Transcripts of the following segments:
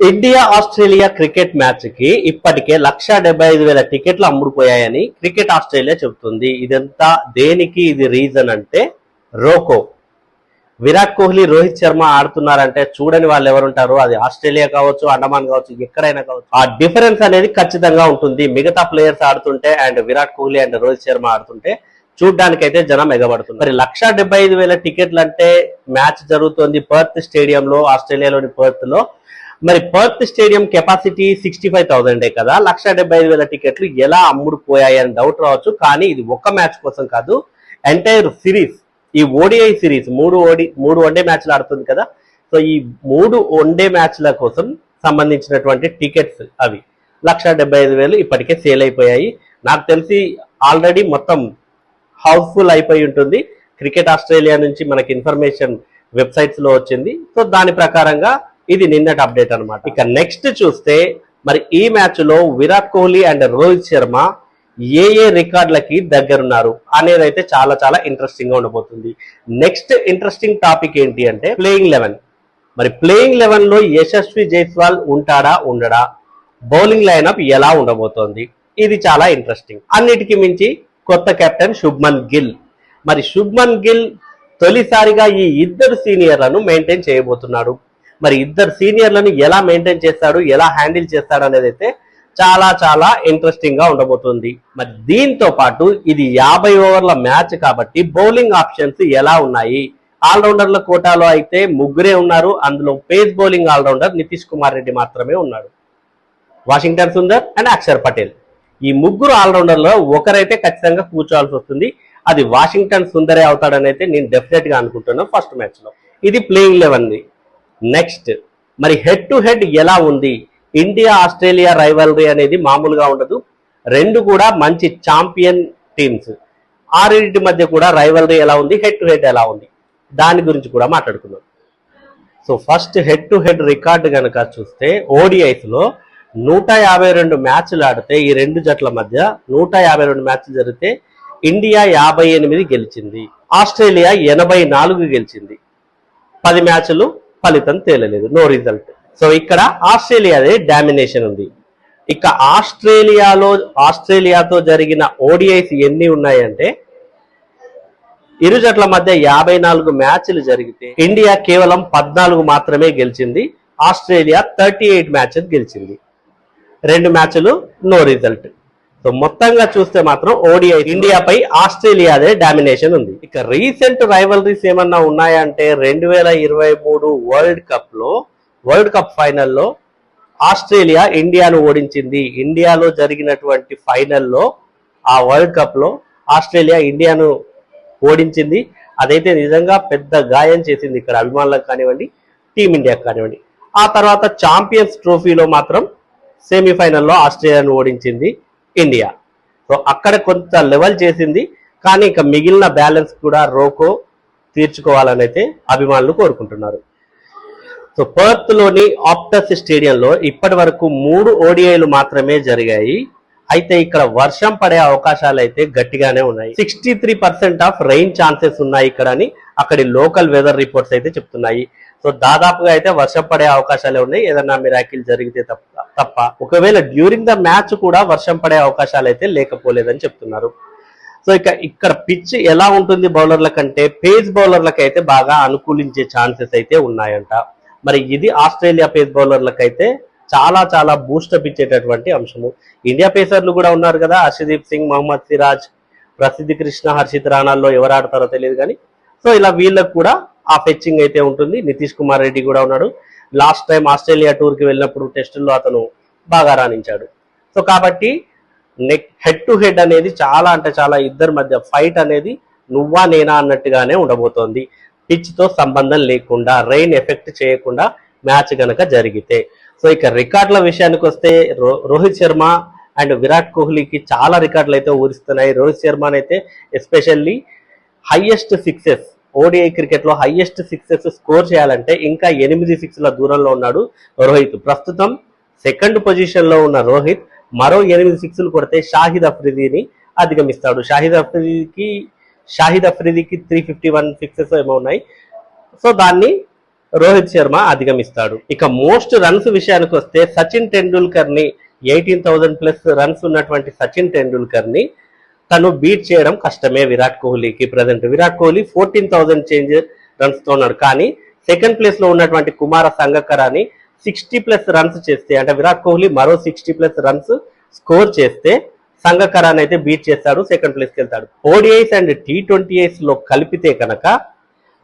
India Australia cricket మ్యాచ్కి ఇప్పటికే లక్ష డెబ్బై ఐదు వేల టికెట్లు అమ్ముడుపోయాయని క్రికెట్ ఆస్ట్రేలియా చెబుతుంది. ఇదంతా దేనికి ఇది రీజన్ అంటే రోకో. విరాట్ కోహ్లీ రోహిత్ శర్మ ఆడుతున్నారంటే చూడని వాళ్ళు ఎవరుంటారు? అది ఆస్ట్రేలియా కావచ్చు అండమాన్ కావచ్చు ఎక్కడైనా కావచ్చు. ఆ డిఫరెన్స్ అనేది ఖచ్చితంగా ఉంటుంది. మిగతా ప్లేయర్స్ ఆడుతుంటే అండ్ విరాట్ కోహ్లీ అండ్ రోహిత్ శర్మ ఆడుతుంటే చూడ్డానికి అయితే జనం ఎగబడుతుంది మరి లక్ష డెబ్బై ఐదు వేల టికెట్లు అంటే మ్యాచ్ జరుగుతోంది పర్త్ స్టేడియంలో ఆస్ట్రేలియాలోని పర్త్లో మరి Perth stadium capacity sixty five థౌసండే కదా. లక్ష డెబ్బై ఐదు వేల టికెట్లు ఎలా అమ్ముడుపోయాయి అని డౌట్ రావచ్చు. కానీ ఇది ఒక్క మ్యాచ్ కోసం కాదు. ఎంటైర్ సిరీస్ ఈ ఓడిఐ సిరీస్ మూడు ఓడి మూడు వన్డే మ్యాచ్లు ఆడుతుంది కదా. సో ఈ మూడు వన్డే మ్యాచ్ల కోసం సంబంధించినటువంటి టికెట్స్ అవి లక్ష డెబ్బై ఐదు వేలు ఇప్పటికే సేల్ అయిపోయాయి. నాకు తెలిసి ఆల్రెడీ మొత్తం హౌస్ఫుల్ అయిపోయి ఉంటుంది. క్రికెట్ ఆస్ట్రేలియా నుంచి మనకి ఇన్ఫర్మేషన్ వెబ్సైట్స్లో వచ్చింది. సో దాని ప్రకారంగా ఇది నిన్నటి అప్డేట్ అనమాట ఇక నెక్స్ట్ చూస్తే మరి ఈ మ్యాచ్లో విరాట్ కోహ్లీ అండ్ రోహిత్ శర్మ ఏ ఏ రికార్డులకి దగ్గరున్నారు అనేది అయితే చాలా చాలా ఇంట్రెస్టింగ్గా ఉండబోతుంది. నెక్స్ట్ ఇంట్రెస్టింగ్ టాపిక్ ఏంటి అంటే ప్లేయింగ్ లెవెన్ మరి ప్లేయింగ్ లెవెన్లో యశస్వి జైస్వాల్ ఉంటాడా ఉండడా? బౌలింగ్ లైనప్ ఎలా ఉండబోతోంది? ఇది చాలా ఇంట్రెస్టింగ్ అన్నిటికీ మించి కొత్త కెప్టెన్ శుభ్మన్ గిల్. మరి శుభ్మన్ గిల్ తొలిసారిగా ఈ ఇద్దరు సీనియర్లను మెయింటైన్ చేయబోతున్నాడు మరి ఇద్దరు సీనియర్లను ఎలా మెయింటైన్ చేస్తాడు ఎలా హ్యాండిల్ చేస్తాడు అనేది అయితే చాలా చాలా ఇంట్రెస్టింగ్గా ఉండబోతుంది. మరి దీంతో పాటు ఇది యాభై ఓవర్ల మ్యాచ్ కాబట్టి బౌలింగ్ ఆప్షన్స్ ఎలా ఉన్నాయి? ఆల్రౌండర్ల కోటాలో అయితే ముగ్గురే ఉన్నారు. అందులో pace bowling allrounder Nitish Kumar Reddy మాత్రమే ఉన్నాడు. Washington Sundar and Akshar Patel. ఈ ముగ్గురు ఆల్రౌండర్లో ఒకరైతే ఖచ్చితంగా కూర్చోవాల్సి వస్తుంది. అది వాషింగ్టన్ సుందరే అవుతాడని అయితే నేను డెఫినెట్గా అనుకుంటున్నాను ఫస్ట్ మ్యాచ్లో. ఇది ప్లేయింగ్ లెవెన్ నెక్స్ట్ మరి హెడ్ టు హెడ్ ఎలా ఉంది? ఇండియా ఆస్ట్రేలియా రైవల్రీ అనేది మామూలుగా ఉండదు. రెండు కూడా మంచి ఛాంపియన్ టీమ్స్ ఆరింటి మధ్య కూడా రైవల్రీ ఎలా ఉంది? హెడ్ టు హెడ్ ఎలా ఉంది? దాని గురించి కూడా మాట్లాడుకుందాం. So first head to head record కనుక చూస్తే ఓడిఐస్లో నూట యాభై రెండు మ్యాచ్లు ఆడితే ఈ రెండు జట్ల మధ్య నూట యాభై రెండు మ్యాచ్లు జరిగితే ఇండియా యాభై ఎనిమిది గెలిచింది. ఆస్ట్రేలియా ఎనభై నాలుగు గెలిచింది. పది మ్యాచ్లు ఫలితం తేలలేదు. నో రిజల్ట్ సో ఇక్కడ ఆస్ట్రేలియాదే డామినేషన్ ఉంది. ఇక ఆస్ట్రేలియాలో ఆస్ట్రేలియాతో జరిగిన ఓడిఐస్ ఎన్ని ఉన్నాయంటే ఇరు జట్ల మధ్య యాభై నాలుగు మ్యాచ్లు జరిగితే ఇండియా కేవలం పద్నాలుగు మాత్రమే గెలిచింది. ఆస్ట్రేలియా థర్టీ ఎయిట్ మ్యాచెస్ గెలిచింది. రెండు మ్యాచ్లు నో రిజల్ట్ సో మొత్తంగా చూస్తే మాత్రం ఓడిఐ ఇండియాపై ఆస్ట్రేలియాదే డామినేషన్ ఉంది. ఇక రీసెంట్ రైవలరీస్ ఏమన్నా ఉన్నాయంటే రెండు వేల ఇరవై మూడు వరల్డ్ కప్లో వరల్డ్ కప్ ఫైనల్లో ఆస్ట్రేలియా ఇండియాను ఓడించింది. ఇండియాలో జరిగినటువంటి ఫైనల్లో ఆ వరల్డ్ కప్లో ఆస్ట్రేలియా ఇండియాను ఓడించింది. అదైతే నిజంగా పెద్ద గాయం చేసింది ఇక్కడ అభిమానులకు కానివ్వండి టీమిండియాకి కానివ్వండి. ఆ తర్వాత ఛాంపియన్స్ ట్రోఫీలో మాత్రం సెమీఫైనల్లో ఆస్ట్రేలియాను ఓడించింది. ఇండియా. సో అక్కడ కొంత లెవెల్ చేసింది కానీ ఇక మిగిలిన బ్యాలెన్స్ కూడా రోకో తీర్చుకోవాలని అయితే అభిమానులు కోరుకుంటున్నారు. సో పర్త్లోని ఆప్టస్ స్టేడియంలో ఇప్పటి వరకు మూడు ఓడిఐలు మాత్రమే జరిగాయి. అయితే ఇక్కడ వర్షం పడే అవకాశాలు అయితే గట్టిగానే ఉన్నాయి. Sixty three percent of rain chances ఉన్నాయి ఇక్కడ అని అక్కడి లోకల్ వెదర్ రిపోర్ట్స్ అయితే చెప్తున్నాయి. సో దాదాపుగా అయితే వర్షం పడే అవకాశాలే ఉన్నాయి. ఏదన్నా మిరాకిల్ జరిగితే తప్ప. తప్ప. ఒకవేళ డ్యూరింగ్ ద మ్యాచ్ కూడా వర్షం పడే అవకాశాలు అయితే లేకపోలేదని చెప్తున్నారు. సో ఇక ఇక్కడ పిచ్ ఎలా ఉంటుంది బౌలర్ల కంటే పేస్ బౌలర్లకు అయితే బాగా అనుకూలించే ఛాన్సెస్ అయితే ఉన్నాయంట. మరి ఇది ఆస్ట్రేలియా పేస్ బౌలర్లకు అయితే చాలా చాలా అప్ ఇచ్చేటటువంటి అంశము. ఇండియా పేసర్లు కూడా ఉన్నారు కదా హర్షదీప్ సింగ్ మహమ్మద్ సిరాజ్ ప్రసిద్ధి కృష్ణ హర్షిత్ రాణాల్లో ఎవరు ఆడతారో తెలియదు కానీ. సో ఇలా వీళ్ళకు కూడా ఆ ఫెచ్చింగ్ అయితే ఉంటుంది. నితీష్ కుమార్ రెడ్డి కూడా ఉన్నాడు. లాస్ట్ టైం ఆస్ట్రేలియా టూర్కి వెళ్ళినప్పుడు టెస్టుల్లో అతను బాగా రాణించాడు. సో కాబట్టి నెక్ హెడ్ టు హెడ్ అనేది చాలా అంటే చాలా ఇద్దరి మధ్య ఫైట్ అనేది నువ్వా నేనా అన్నట్టుగానే ఉండబోతోంది. పిచ్తో సంబంధం లేకుండా రెయిన్ ఎఫెక్ట్ చేయకుండా మ్యాచ్ గనక జరిగితే. సో ఇక రికార్డుల విషయానికి వస్తే రో- రోహిత్ శర్మ అండ్ విరాట్ కోహ్లీకి చాలా రికార్డులు అయితే ఊరిస్తున్నాయి. రోహిత్ శర్మనైతే అయితే ఎస్పెషల్లీ హయ్యెస్ట్ సిక్సెస్ ఓడిఐ క్రికెట్లో హైయెస్ట్ సిక్సెస్ స్కోర్ చేయాలంటే ఇంకా ఎనిమిది సిక్స్ల దూరంలో ఉన్నాడు రోహిత్. ప్రస్తుతం సెకండ్ పొజిషన్లో ఉన్న రోహిత్ మరో ఎనిమిది సిక్స్లు కొడితే షాహిద్ అఫ్రిదీని అధిగమిస్తాడు. షాహిద్ అఫ్రిదీకి షాహిద్ అఫ్రిదీకి త్రీ ఫిఫ్టీ వన్ సిక్సెస్ ఏమో ఉన్నాయి. సో దాన్ని రోహిత్ శర్మ అధిగమిస్తాడు. ఇక మోస్ట్ రన్స్ విషయానికి వస్తే సచిన్ టెండూల్కర్ని ఎయిటీన్ థౌసండ్ ప్లస్ రన్స్ ఉన్నటువంటి సచిన్ టెండూల్కర్ని తను బీట్ చేయడం కష్టమే. విరాట్ కోహ్లీకి present Virat Kohli fourteen thousand change రన్స్తో ఉన్నాడు. కానీ సెకండ్ ప్లేస్లో ఉన్నటువంటి కుమార సంగక్కరాని సిక్స్టీ ప్లస్ రన్స్ చేస్తే అంటే విరాట్ కోహ్లీ మరో సిక్స్టీ ప్లస్ రన్స్ స్కోర్ చేస్తే సంగక్కరాని అయితే బీట్ చేస్తాడు సెకండ్ ప్లేస్కి వెళ్తాడు. ఓడిఐస్ అండ్ టీ ట్వంటీ లో కలిపితే కనుక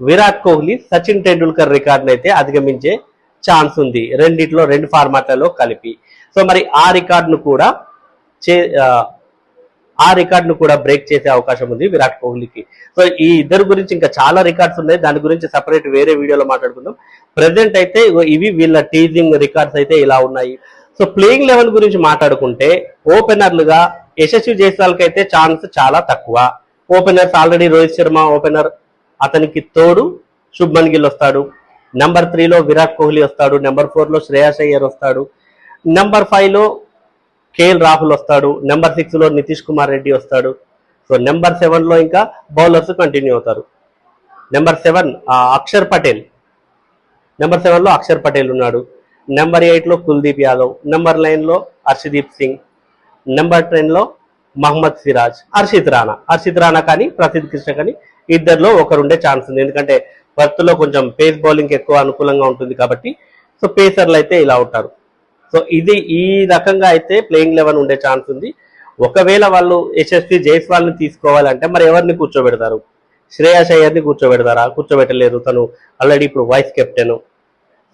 విరాట్ కోహ్లీ సచిన్ టెండూల్కర్ రికార్డును అయితే అధిగమించే ఛాన్స్ ఉంది. రెండిట్లో రెండు ఫార్మాట్లలో కలిపి. సో మరి ఆ రికార్డును కూడా చే ఆ, ఆ రికార్డును కూడా బ్రేక్ చేసే అవకాశం ఉంది విరాట్ కోహ్లీకి. సో ఈ ఇద్దరు గురించి ఇంకా చాలా రికార్డ్స్ ఉన్నాయి. దాని గురించి సపరేట్ వేరే వీడియోలో మాట్లాడుకుందాం. ప్రజెంట్ అయితే ఇవి వీళ్ళ టీజింగ్ రికార్డ్స్ అయితే ఇలా ఉన్నాయి. సో ప్లేయింగ్ లెవెల్ గురించి మాట్లాడుకుంటే ఓపెనర్లుగా యశస్వి జైస్వాల్కి ఛాన్స్ చాలా తక్కువ. Openers already Rohit Sharma opener అతనికి తోడు శుభ్మన్ గిల్ వస్తాడు. నెంబర్ త్రీలో విరాట్ కోహ్లీ వస్తాడు. నెంబర్ ఫోర్లో శ్రేయాస్ అయ్యర్ వస్తాడు. నెంబర్ ఫైవ్లో కేఎల్ రాహుల్ వస్తాడు నెంబర్ సిక్స్లో నితీష్ కుమార్ రెడ్డి వస్తాడు. సో నెంబర్ సెవెన్లో ఇంకా బౌలర్స్ కంటిన్యూ అవుతారు. Number seven Akshar Patel. Number సెవెన్లో అక్షర్ పటేల్ ఉన్నాడు. నెంబర్ ఎయిట్లో కుల్దీప్ యాదవ్. నెంబర్ నైన్లో హర్షదీప్ సింగ్. నెంబర్ టెన్లో మహమ్మద్ సిరాజ్. హర్షిత్ రాణా. హర్షిత్ రాణా కానీ ప్రసిద్ధ్ కృష్ణ కానీ ఇద్దరిలో ఒకరుండే ఛాన్స్ ఉంది. ఎందుకంటే ఫస్ట్ కొంచెం పేస్ బౌలింగ్ ఎక్కువ అనుకూలంగా ఉంటుంది కాబట్టి సో పేసర్లు అయితే ఇలా ఉంటారు. సో ఇది ఈ రకంగా అయితే ప్లేయింగ్ లెవెన్ ఉండే ఛాన్స్ ఉంది. ఒకవేళ వాళ్ళు యశస్వి జైస్వాల్ని తీసుకోవాలంటే మరి ఎవరిని కూర్చోబెడతారు? శ్రేయాస్ అయ్యర్ని కూర్చోబెడతారా? కూర్చోబెట్టలేదు తను. ఆల్రెడీ ఇప్పుడు వైస్ కెప్టెన్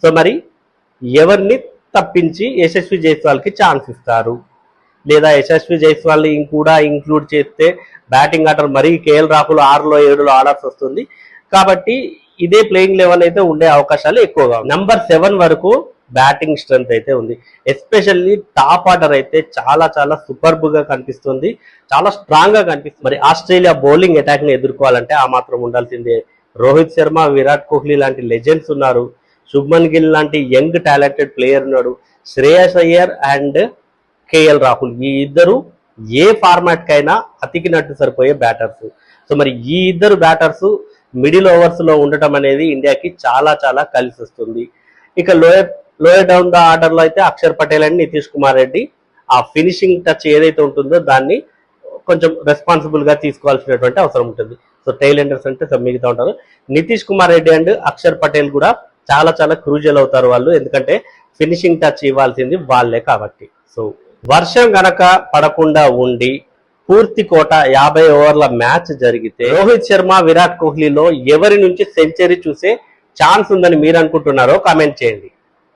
సో మరి ఎవరిని తప్పించి యశస్వి జైస్వాల్కి ఛాన్స్ ఇస్తారు? లేదా యశస్వి జైస్వాల్ని కూడా ఇంక్లూడ్ చేస్తే బ్యాటింగ్ ఆర్డర్ మరీ కేఎల్ రాహుల్ ఆరులో ఏడులో ఆడాల్సి వస్తుంది. కాబట్టి ఇదే ప్లేయింగ్ లెవెల్ అయితే ఉండే అవకాశాలు ఎక్కువగా. నంబర్ సెవెన్ వరకు బ్యాటింగ్ స్ట్రెంత్ అయితే ఉంది. ఎస్పెషల్లీ టాప్ ఆర్డర్ అయితే చాలా చాలా సూపర్బ్గా కనిపిస్తుంది. చాలా స్ట్రాంగ్గా కనిపిస్తుంది. మరి ఆస్ట్రేలియా బౌలింగ్ అటాక్ని ఎదుర్కోవాలంటే ఆ మాత్రం ఉండాల్సిందే. రోహిత్ శర్మ విరాట్ కోహ్లీ లాంటి లెజెండ్స్ ఉన్నారు. శుభ్మన్ గిల్ లాంటి యంగ్ టాలెంటెడ్ ప్లేయర్ ఉన్నాడు. శ్రేయస్ అయ్యర్ అండ్ కేఎల్ రాహుల్ ఈ ఇద్దరు ఏ ఫార్మాట్ కైనా అతికినట్టు సరిపోయే బ్యాటర్స్ సో మరి ఈ ఇద్దరు బ్యాటర్స్ మిడిల్ ఓవర్స్లో ఉండటం అనేది ఇండియాకి చాలా చాలా కలిసి వస్తుంది ఇక లోయర్ లోయర్ డౌన్ ద ఆర్డర్లో అయితే అక్షర్ పటేల్ అండ్ నితీష్ కుమార్ రెడ్డి ఆ ఫినిషింగ్ టచ్ ఏదైతే ఉంటుందో దాన్ని కొంచెం రెస్పాన్సిబుల్గా తీసుకోవాల్సినటువంటి అవసరం ఉంటుంది. సో టైల్ ఎండర్స్ అంటే సో మిగతా ఉంటారు. నితీష్ కుమార్ రెడ్డి అండ్ అక్షర్ పటేల్ కూడా చాలా చాలా క్రూజల్ అవుతారు వాళ్ళు. ఎందుకంటే ఫినిషింగ్ టచ్ ఇవ్వాల్సింది వాళ్ళే కాబట్టి. సో వర్షం గనక పడకుండా ఉండి పూర్తి కోట యాభై ఓవర్ల మ్యాచ్ జరిగితే రోహిత్ శర్మ విరాట్ కోహ్లీలో ఎవరి నుంచి సెంచరీ చూసే ఛాన్స్ ఉందని మీరు అనుకుంటున్నారో కామెంట్ చేయండి.